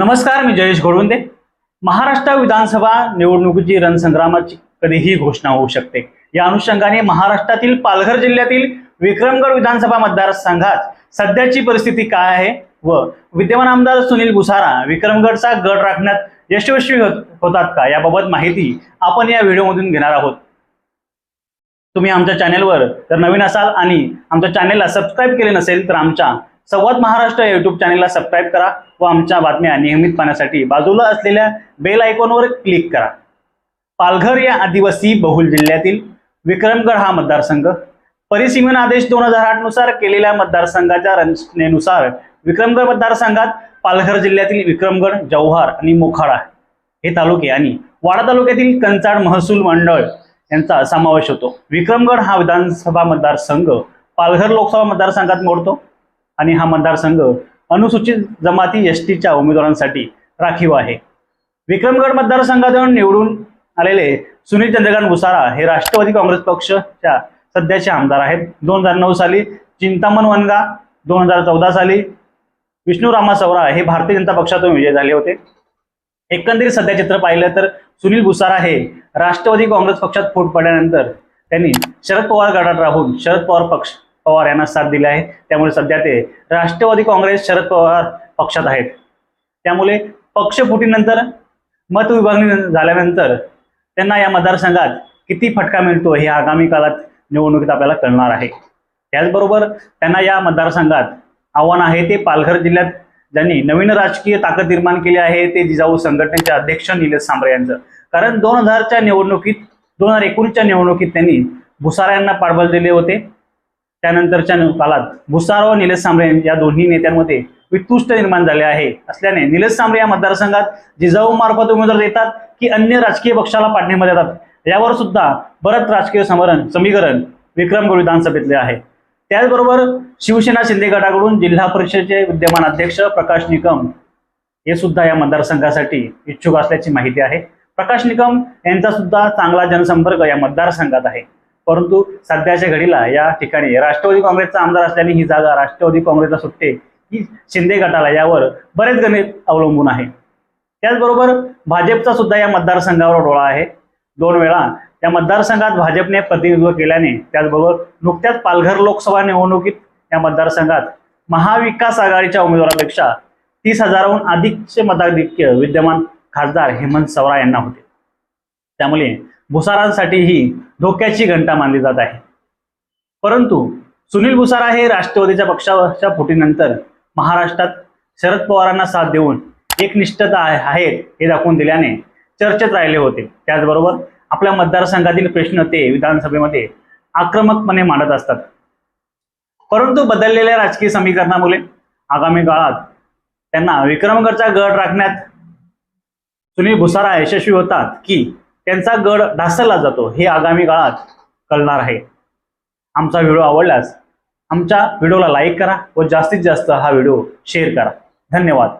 नमस्कार मी जयेश घोडवंदे. महाराष्ट्र विधानसभा निवडणुकीची रणसंग्रामाची कधीही घोषणा होऊ शकते. या अनुषंगाने महाराष्ट्रातील पालघर जिल्ह्यातील विक्रमगड विधानसभा मतदारसंघात सध्याची परिस्थिती काय आहे व विद्यमान आमदार सुनील भुसारा विक्रमगडचा गड राखण्यात यशस्वी होत- होतात का? याबाबत माहिती आपण या व्हिडिओमधून घेणार आहोत. तुम्ही आमच्या चॅनेलवर जर नवीन असाल आणि आमच्या चॅनेलला सबस्क्राईब केले नसेल तर आमच्या संवाद महाराष्ट्र या युट्यूब चॅनेलला सबस्क्राईब करा. व आमच्या बातम्या नियमित पाहण्यासाठी बाजूला असलेल्या बेल आयकॉनवर क्लिक करा. पालघर या आदिवासी बहुल जिल्ह्यातील विक्रमगड हा मतदारसंघ. परिसीमन आदेश दोन हजार आठनुसार केलेल्या मतदारसंघाच्या रचनेनुसार विक्रमगड मतदारसंघात पालघर जिल्ह्यातील विक्रमगड जव्हार आणि मोखाडा हे तालुके आणि वाडा तालुक्यातील कंचाड महसूल मंडळ यांचा समावेश होतो. विक्रमगड हा विधानसभा मतदारसंघ पालघर लोकसभा मतदारसंघात मोडतो आणि हा मतदारसंघ अनुसूचित जमाती एस टीच्या उमेदवारांसाठी राखीव आहे. विक्रमगड मतदारसंघातून निवडून आलेले सुनील चंद्रकांत भुसारा हे राष्ट्रवादी काँग्रेस पक्षच्या सध्याचे आमदार आहेत. दोन हजार नऊ साली चिंतामण वनगा दोन हजार चौदा साली विष्णू रामा सवरा हे भारतीय जनता पक्षातून विजय झाले होते. एकंदरीत सध्या चित्र पाहिलं तर सुनील भुसारा हे राष्ट्रवादी काँग्रेस पक्षात फूट पडल्यानंतर त्यांनी शरद पवार गटात राहून शरद पवार पक्ष पवार यांना साथ दिली आहे. त्यामुळे सध्या ते राष्ट्रवादी काँग्रेस शरद पवार पक्षात आहेत. त्यामुळे पक्षफुटीनंतर मतविभागणी झाल्यानंतर त्यांना या मतदारसंघात किती फटका मिळतो हे आगामी काळात निवडणुकीत आपल्याला कळणार आहे. त्याचबरोबर त्यांना या मतदारसंघात आव्हान आहे ते पालघर जिल्ह्यात ज्यांनी नवीन राजकीय ताकद निर्माण केली आहे ते जिजाऊ संघटनेचे अध्यक्ष निलेश सांबरे यांचं. कारण दोन हजारच्या निवडणुकीत दोन हजार एकोणीसच्या निवडणुकीत त्यांनी भुसारा यांना पाठबळ दिले होते. त्यानंतरच्या काळात भुसार व निलेश सांबरे या दोन्ही नेत्यांमध्ये वितुष्ट निर्माण झाले आहे. असल्याने निलेश सांबरे या मतदारसंघात जिजाऊ मार्फत उमेदवार देतात की अन्य राजकीय पक्षाला पाठिंबा देतात? यावर सुद्धा बरंच राजकीय समरण समीकरण विक्रमगड विधानसभेतले आहे. त्याचबरोबर शिवसेना शिंदे गटाकडून जिल्हा परिषदेचे विद्यमान अध्यक्ष प्रकाश निकम हे सुद्धा या मतदारसंघासाठी इच्छुक असल्याची माहिती आहे. प्रकाश निकम यांचा सुद्धा चांगला जनसंपर्क या मतदारसंघात आहे. परंतु सध्याच्या घडीला या ठिकाणी राष्ट्रवादी काँग्रेसचा आमदार असल्याने ही जागा राष्ट्रवादी काँग्रेसला सुटते. ही शिंदे गटाला यावर बरेच गणित अवलंबून आहे. त्याचबरोबर भाजपचा सुद्धा या मतदारसंघावर डोळा आहे. दोन वेळा या मतदारसंघात भाजपने प्रतिनिधित्व केल्याने त्याचबरोबर नुकत्याच पालघर लोकसभा निवडणुकीत या मतदारसंघात महाविकास आघाडीच्या उमेदवारापेक्षा तीस हजाराहून अधिकचे मताधिक्य विद्यमान खासदार हेमंत सवरा यांना होते. त्यामुळे भुसारांसाठी ही धोक्याची घंटा मानली जात आहे. परंतु सुनील भुसारा हे राष्ट्रवादीच्या पक्षाच्या फुटीनंतर महाराष्ट्रात शरद पवारांना साथ देऊन एकनिष्ठता आहेत हे दाखवून दिल्याने चर्चेत राहिले होते. त्याचबरोबर आपल्या मतदारसंघातील प्रश्न ते विधानसभेमध्ये आक्रमकपणे मांडत असतात. परंतु बदललेल्या राजकीय समीकरणामुळे आगामी काळात त्यांना विक्रमगडचा गड राखण्यात सुनील भुसारा यशस्वी होतात की त्यांचा गड ढासळला जातो. हे आगामी काळात कळणार आहे. आमचा व्हिडिओ आवडल्यास आमच्या व्हिडिओला लाईक करा व जास्तीत जास्त हा व्हिडिओ शेअर करा. धन्यवाद.